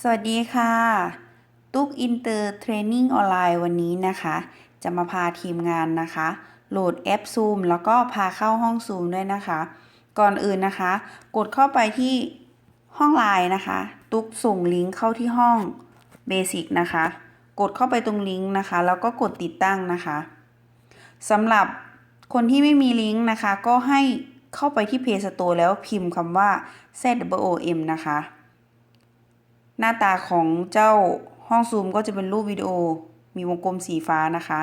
สวัสดีค่ะ ตุ๊กอินเตอร์เทรนนิ่งออนไลน์วันนี้นะคะ จะมาพาทีมงานนะคะ โหลดแอป Zoom แล้วก็พาเข้าห้อง Zoom ด้วยนะคะ ก่อนอื่นนะคะ กดเข้าไปที่ห้องไลน์นะคะ ตุ๊กส่งลิงก์เข้าที่ห้อง Basic นะคะ กดเข้าไปตรงลิงก์นะคะ แล้วก็กดติดตั้งนะคะสำหรับคนที่ไม่มีลิงก์นะคะ ก็ให้เข้าไปที่ Play Store แล้วพิมพ์คำว่า ZWOM นะคะ หน้าตาของเจ้าห้องซูมก็จะเป็นรูปวิดีโอมีวงกลมสีฟ้านะคะ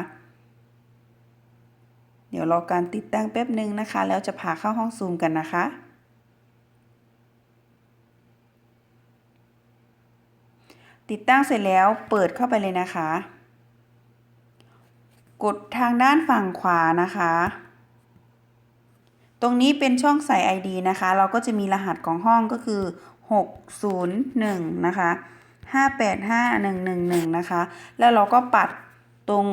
เดี๋ยวรอการติดตั้งแป๊บหนึ่งนะคะ แล้วจะพาเข้าห้องซูมกันนะคะ ติดตั้งเสร็จแล้วเปิดเข้าไปเลยนะคะ กดทางด้านฝั่งขวานะคะ ตรงนี้เป็นช่องใส่ ID นะคะ เราก็จะมีรหัสของห้องก็คือ 601 นะคะ 585111 นะคะ แล้วเราก็ปัดตรง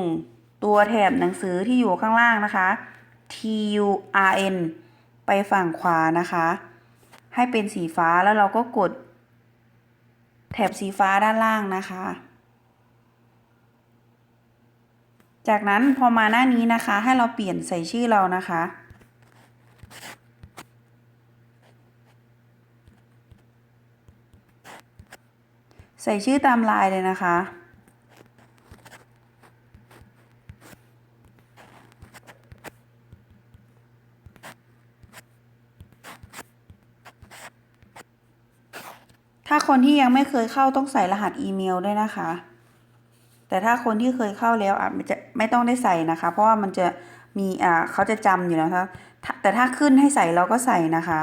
ตัวแถบหนังสือที่อยู่ข้างล่างนะคะ TURN ไปฝั่งขวานะคะ ให้เป็นสีฟ้าแล้วเราก็กด แถบสีฟ้าด้านล่างนะคะ จากนั้นพอมาหน้านี้นะคะ ให้เราเปลี่ยนใส่ชื่อเรานะคะ ใส่ชื่อตามลายเลยนะคะ ถ้าคนที่ยังไม่เคยเข้าต้องใส่รหัสอีเมลด้วยนะคะ แต่ถ้าคนที่เคยเข้าแล้วอาจจะไม่ต้องได้ใส่นะคะ เพราะว่ามันจะมีอ่าเขาจะจำอยู่แล้วนะคะแต่ถ้าขึ้นให้ใส่เราก็ใส่นะคะ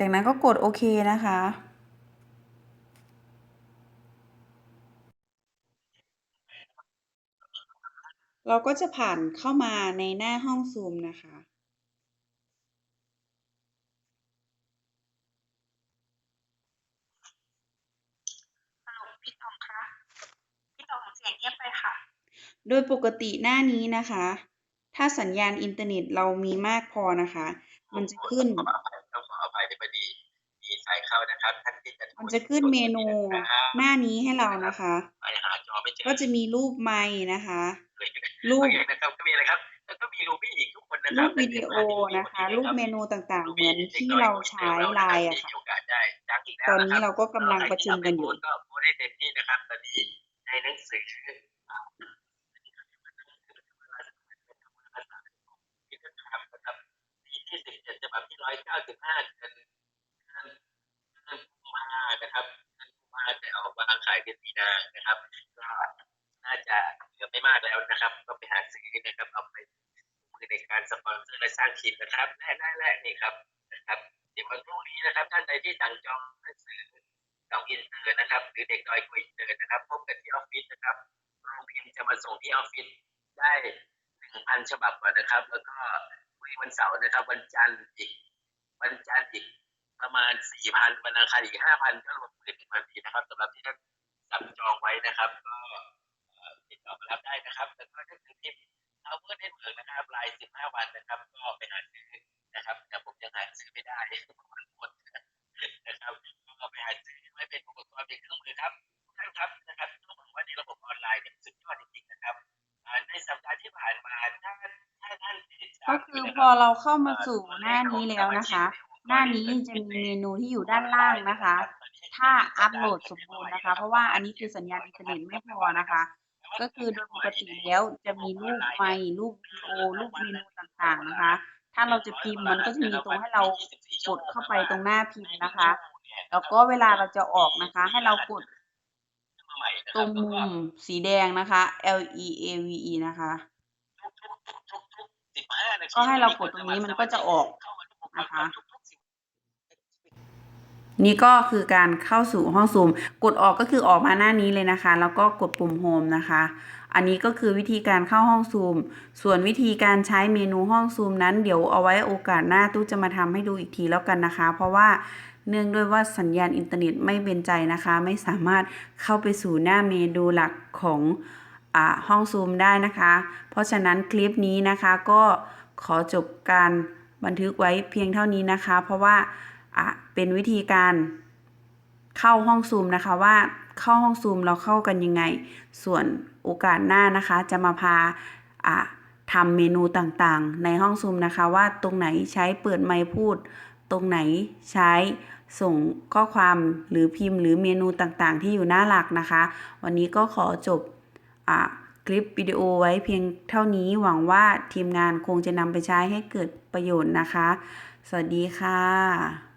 จากนั้นก็กดโอเคนะคะ เราก็จะผ่านเข้ามาในหน้าห้องซูมนะคะฮัลโหลพี่ต๋อมคะพี่ต๋อมเสียงเงียบไปค่ะโดยปกติหน้านี้นะคะ ถ้าสัญญาณอินเทอร์เน็ตเรามีมากพอนะคะ มันจะขึ้น ต้องขออภัยต้องขออภัยในพอดีมีสายเข้านะครับท่านที่จะมันจะขึ้นเมนูหน้านี้ให้เรานะคะไปหาจอไม่เจอก็จะมีรูปไม้นะคะเลยรูปโอเคนะครับก็มีอะไรครับแล้วก็มีรูบี้อีกทุกคนนะครูรับปวิดีโอนะคะ รูปเมนูต่างๆเหมือนที่เราใช้ไลน์อะค่ะมีโอกาสได้จังอีกแล้วตอนนี้เราก็กำลังประชุมกันอยู่ก็พูดได้เต็มที่นะครับตอนนี้ในหนังสือับที่ร้อยเก้าสิบห้าเดือนเดือนเดือนกุมานะครับเดือนกุมภาจะออกวางขายเดือนมีนานะครับ ก็น่าจะเหลือไม่มากแล้วนะครับ ก็ไปหาซื้อนะครับเอาไปมือในการสปอนเซอร์และสร้างคลิปนะครับและและและนี่ครับนะครับเดี๋ยววันพรุ่งนี้นะครับ ท่านใดที่สั่งจองหนังสือดอกอินเตอร์นะครับ หรือเด็กดอยคุยอินเตอร์นะครับ พบกันที่ออฟฟิศนะครับโรงพิมพ์จะมาส่งที่ออฟฟิศได้หนึ่งพันฉบับก่อนนะครับ แล้วก็ วันเสาร์นะครับ วันจันทร์อีก วันจันทร์อีกประมาณสี่พันวันอังคารอีกห้าพันก็รวมเป็นพันทีนะครับสำหรับที่ท่านสั่งจองไว้นะครับ ก็ติดต่อมารับได้นะครับแล้วก็ถ้าคือพิมพ์เอาเพื่อนให้เมืองนะครับรายสิบห้าวันนะครับ พอเราเข้ามาสู่หน้านี้แล้วนะคะ หน้านี้จะมีเมนูที่อยู่ด้านล่างนะคะ ถ้าอัปโหลดสมบูรณ์นะคะ เพราะว่าอันนี้คือสัญญาณอินเทอร์เน็ตไม่พอนะคะ ก็คือโดยปกติแล้วจะมีรูปไมค์รูปวิดีโอรูปเมนูต่างๆนะคะ ถ้าเราจะพิมพ์มันก็จะมีตรงให้เรากดเข้าไปตรงหน้าพิมพ์นะคะ แล้วก็เวลาเราจะออกนะคะ ให้เรากดตรงมุมสีแดงนะคะ L E A V E นะคะ ก็ให้เรากดตรงนี้มันก็จะออกนะคะนี่ก็คือการเข้าสู่ห้องซูม กดออกก็คือออกมาหน้านี้เลยนะคะ แล้วก็กดปุ่มโฮมนะคะ อันนี้ก็คือวิธีการเข้าห้องซูม ส่วนวิธีการใช้เมนูห้องซูมนั้น เดี๋ยวเอาไว้โอกาสหน้าตู้จะมาทำให้ดูอีกทีแล้วกันนะคะ เพราะว่าเนื่องด้วยว่าสัญญาณอินเทอร์เน็ตไม่เป็นใจนะคะ ไม่สามารถเข้าไปสู่หน้าเมนูหลักของอาห้องซูมได้นะคะ เพราะฉะนั้นคลิปนี้นะคะก็ ขอจบการบันทึกไว้เพียงเท่านี้นะคะ เพราะว่าเป็นวิธีการเข้าห้องซูมนะคะว่าเข้าห้องซูมเราเข้ากันยังไง ส่วนโอกาสหน้านะคะ จะมาพาทำเมนูต่างๆ ในห้องซูมนะคะ ว่าตรงไหนใช้เปิดไมค์พูด ตรงไหนใช้ส่งข้อความหรือพิมพ์ หรือเมนูต่างๆ ที่อยู่หน้าหลักนะคะ วันนี้ก็ขอจบอะ คลิปวิดีโอไว้เพียงเท่านี้หวังว่าทีมงานคงจะนำไปใช้ให้เกิดประโยชน์นะคะ สวัสดีค่ะ